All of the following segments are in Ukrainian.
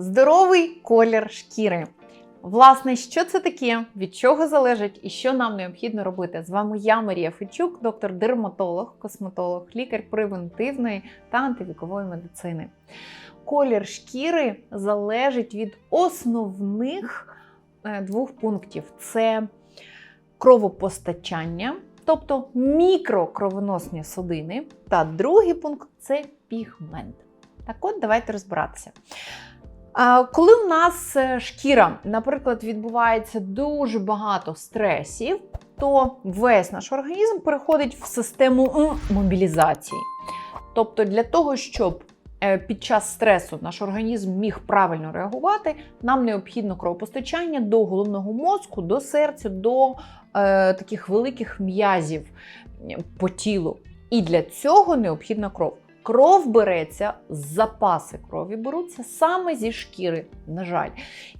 Здоровий колір шкіри. Власне, що це таке, від чого залежить і що нам необхідно робити? З вами я, Марія Фечук, доктор-дерматолог, косметолог, лікар превентивної та антивікової медицини. Колір шкіри залежить від основних е, двох пунктів: це кровопостачання, тобто мікрокровоносні судини. Та другий пункт це пігмент. Так от, давайте розбиратися. Коли у нас е, шкіра, наприклад, відбувається дуже багато стресів, то весь наш організм переходить в систему мобілізації. Тобто, для того, щоб е, під час стресу наш організм міг правильно реагувати, нам необхідно кровопостачання до головного мозку, до серця, до е, таких великих м'язів по тілу. І для цього необхідна кров. Кров береться, запаси крові беруться саме зі шкіри, на жаль.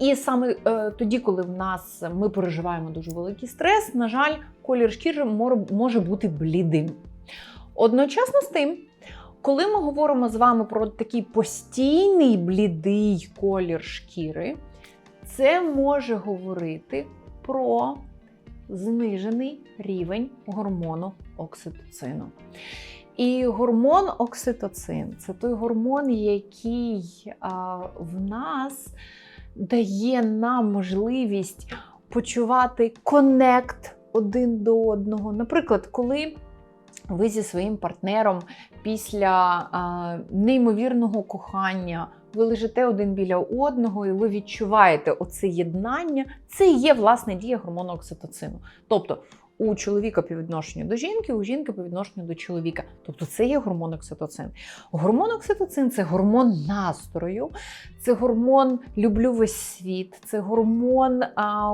І саме е, тоді, коли в нас ми переживаємо дуже великий стрес, на жаль, колір шкіри може бути блідим. Одночасно з тим, коли ми говоримо з вами про такий постійний блідий колір шкіри, це може говорити про знижений рівень гормону окситоцину. І гормон окситоцин це той гормон, який а, в нас дає нам можливість почувати конект один до одного. Наприклад, коли ви зі своїм партнером після а, неймовірного кохання. Ви лежите один біля одного, і ви відчуваєте оце єднання. Це і є власне дія гормону окситоцину. Тобто у чоловіка по відношенню до жінки, у жінки по відношенню до чоловіка. Тобто це є гормон окситоцин. Гормон окситоцин це гормон настрою, це гормон люблю весь світ, це гормон,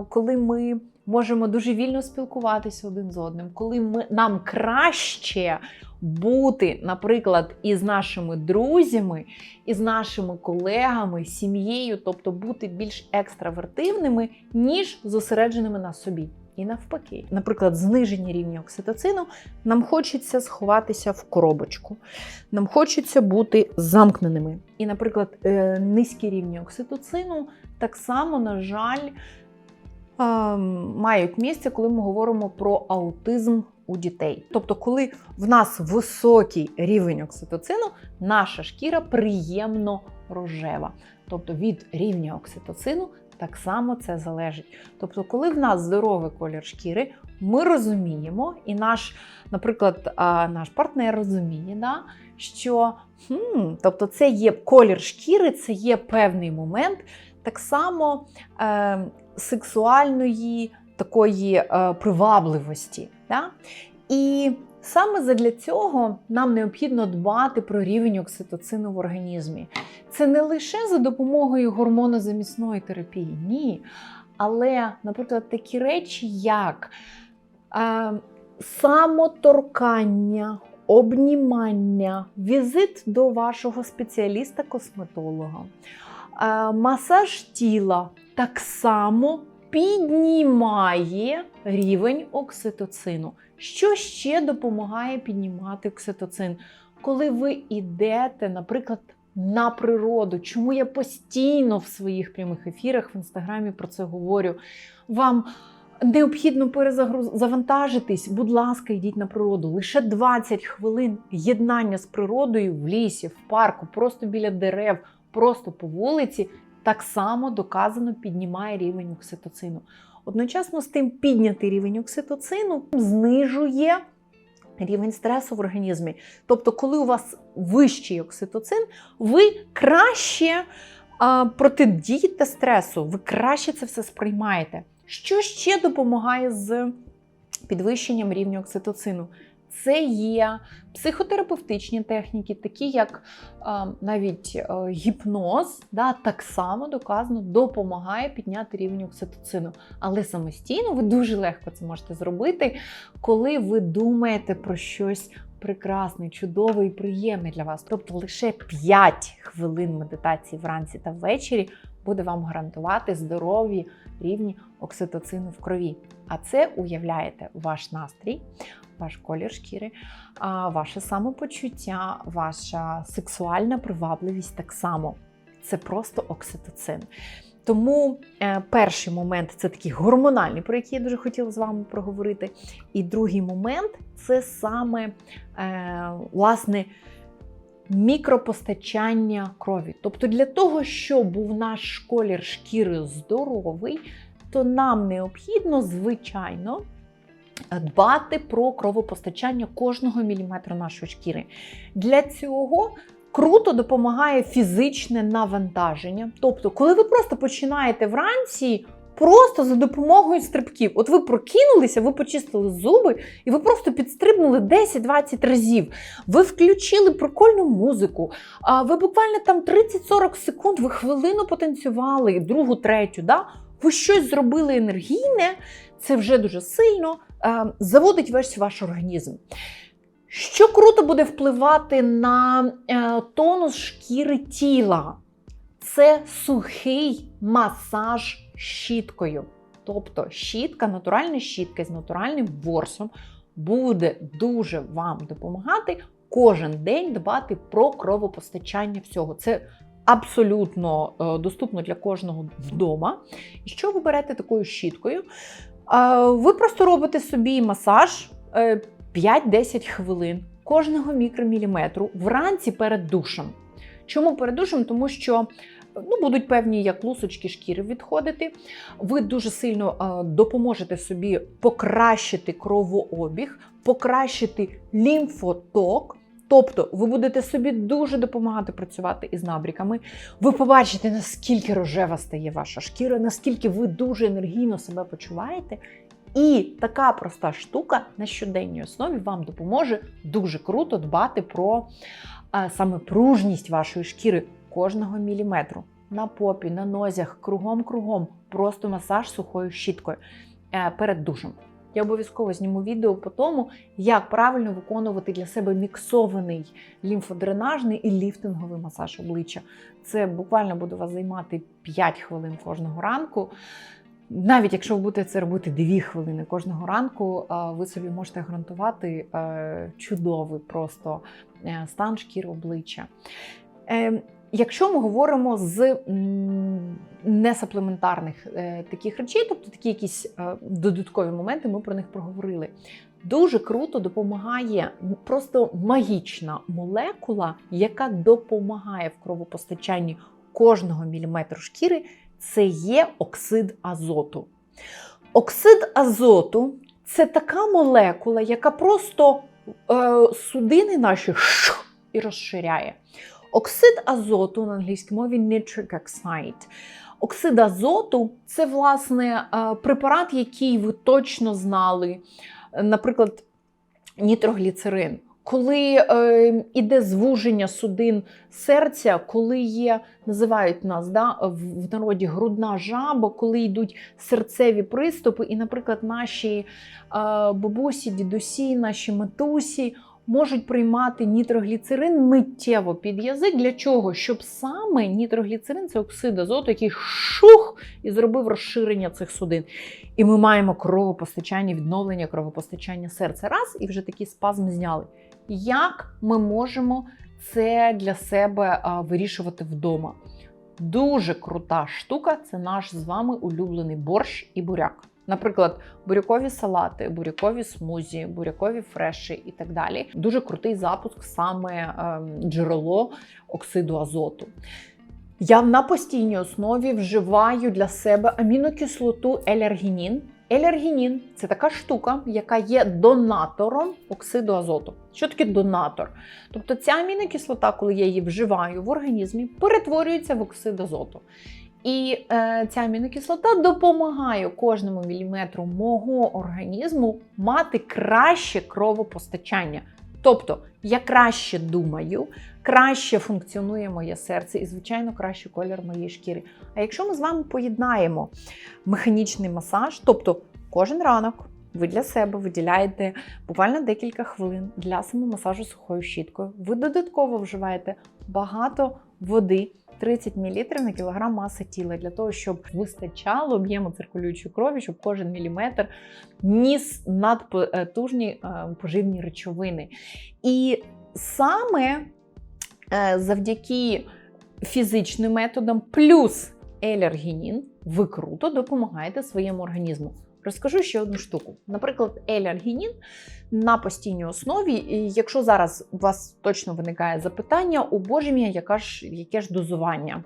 коли ми можемо дуже вільно спілкуватися один з одним, коли ми, нам краще бути, наприклад, із нашими друзями, із нашими колегами, сім'єю, тобто бути більш екстравертивними, ніж зосередженими на собі. І навпаки, наприклад, знижені рівні окситоцину, нам хочеться сховатися в коробочку, нам хочеться бути замкненими. І, наприклад, е, низькі рівні окситоцину так само, на жаль, мають місце, коли ми говоримо про аутизм у дітей. Тобто, коли в нас високий рівень окситоцину, наша шкіра приємно рожева. Тобто від рівня окситоцину так само це залежить. Тобто, коли в нас здоровий колір шкіри, ми розуміємо, і наш, наприклад, наш партнер розуміє, да, що хм, тобто це є колір шкіри, це є певний момент так само е, сексуальної такої е, привабливості. Да? І саме задля цього нам необхідно дбати про рівень окситоцину в організмі. Це не лише за допомогою гормонозамісної терапії, ні. Але, наприклад, такі речі, як е, самоторкання, обнімання, візит до вашого спеціаліста-косметолога, е, масаж тіла так само піднімає рівень окситоцину. Що ще допомагає піднімати окситоцин? Коли ви йдете, наприклад, на природу, чому я постійно в своїх прямих ефірах в інстаграмі про це говорю. Вам необхідно перезавантажитись, будь ласка, йдіть на природу. Лише 20 хвилин єднання з природою в лісі, в парку, просто біля дерев, просто по вулиці, так само доказано піднімає рівень окситоцину. Одночасно з тим піднятий рівень окситоцину знижує рівень стресу в організмі. Тобто, коли у вас вищий окситоцин, ви краще а, протидієте стресу, ви краще це все сприймаєте. Що ще допомагає з підвищенням рівня окситоцину? Це є психотерапевтичні техніки, такі як а, навіть а, гіпноз, да, так само доказано допомагає підняти рівень окситоцину. Але самостійно ви дуже легко це можете зробити, коли ви думаєте про щось прекрасне, чудове і приємне для вас. Тобто лише 5 хвилин медитації вранці та ввечері буде вам гарантувати здорові рівні окситоцину в крові. А це уявляєте ваш настрій, ваш колір шкіри, ваше самопочуття, ваша сексуальна привабливість так само. це просто окситоцин. Тому е, перший момент це такий гормональний, про який я дуже хотіла з вами проговорити. І другий момент це саме е, власне мікропостачання крові. Тобто, для того, щоб був наш колір шкіри здоровий, то нам необхідно, звичайно, дбати про кровопостачання кожного міліметра нашої шкіри. Для цього круто допомагає фізичне навантаження. Тобто, коли ви просто починаєте вранці. Просто за допомогою стрибків. От ви прокинулися, ви почистили зуби, і ви просто підстрибнули 10-20 разів. Ви включили прикольну музику. А ви буквально там 30-40 секунд, ви хвилину потанцювали, другу, третю. Да? Ви щось зробили енергійне, це вже дуже сильно е, заводить весь ваш організм. Що круто буде впливати на е, тонус шкіри тіла? Це сухий масаж щіткою. Тобто щітка, натуральна щітка з натуральним ворсом буде дуже вам допомагати кожен день дбати про кровопостачання всього. Це абсолютно е, доступно для кожного вдома. І що ви берете такою щіткою? Е, ви просто робите собі масаж е, 5-10 хвилин кожного мікроміліметру вранці перед душем. Чому перед душем? Тому що ну, будуть певні як лусочки шкіри відходити. Ви дуже сильно е, допоможете собі покращити кровообіг, покращити лімфоток. Тобто ви будете собі дуже допомагати працювати із набріками. Ви побачите, наскільки рожева стає ваша шкіра, наскільки ви дуже енергійно себе почуваєте. І така проста штука на щоденній основі вам допоможе дуже круто дбати про а, саме пружність вашої шкіри кожного міліметру. На попі, на нозях, кругом-кругом, просто масаж сухою щіткою е, перед душем. Я обов'язково зніму відео по тому, як правильно виконувати для себе міксований лімфодренажний і ліфтинговий масаж обличчя. Це буквально буде вас займати 5 хвилин кожного ранку. Навіть якщо ви будете це робити 2 хвилини кожного ранку, ви собі можете гарантувати е, чудовий просто е, стан шкіри обличчя. Е, якщо ми говоримо з несаплементарних таких речей, тобто такі якісь додаткові моменти, ми про них проговорили. Дуже круто допомагає просто магічна молекула, яка допомагає в кровопостачанні кожного міліметру шкіри це є оксид азоту. Оксид азоту це така молекула, яка просто е, судини наші шух, і розширяє. Оксид азоту на англійській мові nitric oxide. Оксид азоту це, власне, е, препарат, який ви точно знали, наприклад, нітрогліцерин коли е, іде звуження судин серця, коли є, називають нас да, в народі грудна жаба, коли йдуть серцеві приступи, і, наприклад, наші е, бабусі, дідусі, наші матусі можуть приймати нітрогліцерин миттєво під язик. Для чого? Щоб саме нітрогліцерин це оксид азоту, який шух і зробив розширення цих судин. І ми маємо кровопостачання, відновлення кровопостачання серця. Раз, і вже такі спазм зняли. Як ми можемо це для себе вирішувати вдома? Дуже крута штука це наш з вами улюблений борщ і буряк. Наприклад, бурякові салати, бурякові смузі, бурякові фреші і так далі. Дуже крутий запуск, саме е, джерело оксиду азоту. Я на постійній основі вживаю для себе амінокислоту елергінін. Елергінін це така штука, яка є донатором оксиду азоту. Що таке донатор? Тобто ця амінокислота, коли я її вживаю в організмі, перетворюється в оксид азоту. І е, ця амінокислота допомагає кожному міліметру мого організму мати краще кровопостачання. Тобто, я краще думаю, краще функціонує моє серце і, звичайно, краще колір моєї шкіри. А якщо ми з вами поєднаємо механічний масаж, тобто кожен ранок ви для себе виділяєте буквально декілька хвилин для самомасажу сухою щіткою, ви додатково вживаєте багато води. 30 мл на кілограм маси тіла для того, щоб вистачало об'єму циркулюючої крові, щоб кожен міліметр ніс надпотужні е, поживні речовини. І саме е, завдяки фізичним методом, плюс елергінін, ви круто допомагаєте своєму організму. Розкажу ще одну штуку. Наприклад, елергінін на постійній основі. І якщо зараз у вас точно виникає запитання, у боже мій, яка ж, яке ж дозування?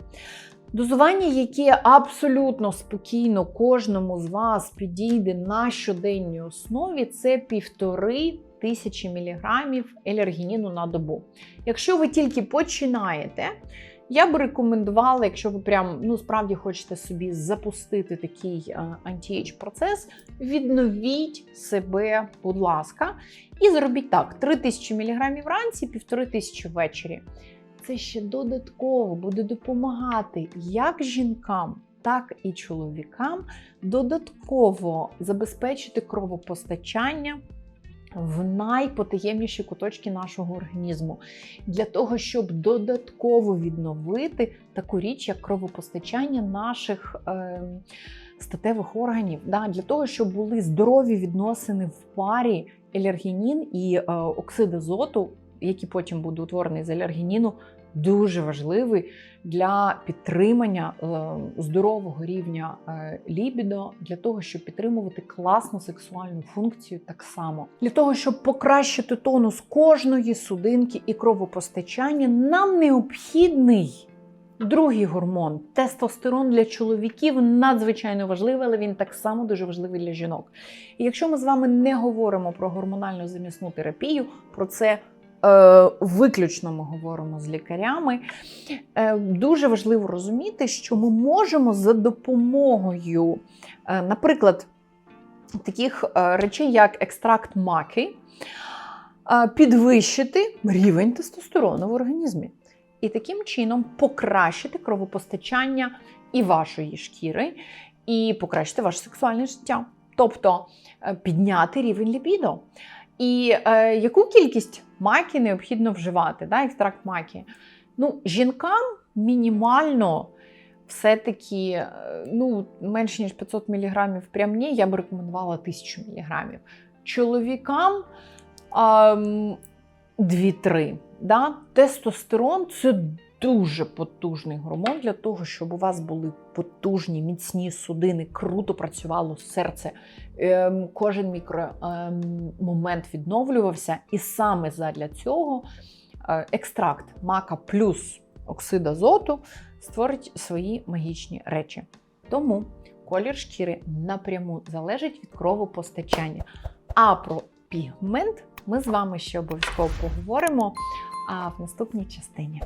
Дозування, яке абсолютно спокійно кожному з вас підійде на щоденній основі, це півтори тисячі міліграмів елергініну на добу. Якщо ви тільки починаєте, я би рекомендувала, якщо ви прям ну справді хочете собі запустити такий е, процес, відновіть себе, будь ласка, і зробіть так: 3000 мг вранці, 1500 ввечері. Це ще додатково буде допомагати як жінкам, так і чоловікам додатково забезпечити кровопостачання в найпотаємніші куточки нашого організму. Для того, щоб додатково відновити таку річ, як кровопостачання наших е, статевих органів, да, для того, щоб були здорові відносини в парі елергінін і е, оксид азоту, які потім буде утворений з елергініну, дуже важливий для підтримання е, здорового рівня е, лібідо, для того, щоб підтримувати класну сексуальну функцію так само. Для того, щоб покращити тонус кожної судинки і кровопостачання, нам необхідний. Другий гормон тестостерон для чоловіків надзвичайно важливий, але він так само дуже важливий для жінок. І якщо ми з вами не говоримо про гормональну замісну терапію, про це виключно ми говоримо з лікарями, е, дуже важливо розуміти, що ми можемо за допомогою, е, наприклад, таких е, речей, як екстракт маки, е, підвищити рівень тестостерону в організмі і таким чином покращити кровопостачання і вашої шкіри, і покращити ваше сексуальне життя. Тобто е, підняти рівень лібідо. І е, яку кількість маки необхідно вживати, да, екстракт маки? Ну, жінкам мінімально все-таки е, ну, менше ніж 500 мг прямні, я б рекомендувала 1000 мг. Чоловікам ем, 2-3. Да? Тестостерон це дуже потужний гормон для того, щоб у вас були потужні, міцні судини, круто працювало серце, ем, кожен мікромомент відновлювався. І саме задля цього е, екстракт мака плюс оксид азоту створить свої магічні речі. Тому колір шкіри напряму залежить від кровопостачання. А про пігмент ми з вами ще обов'язково поговоримо в наступній частині.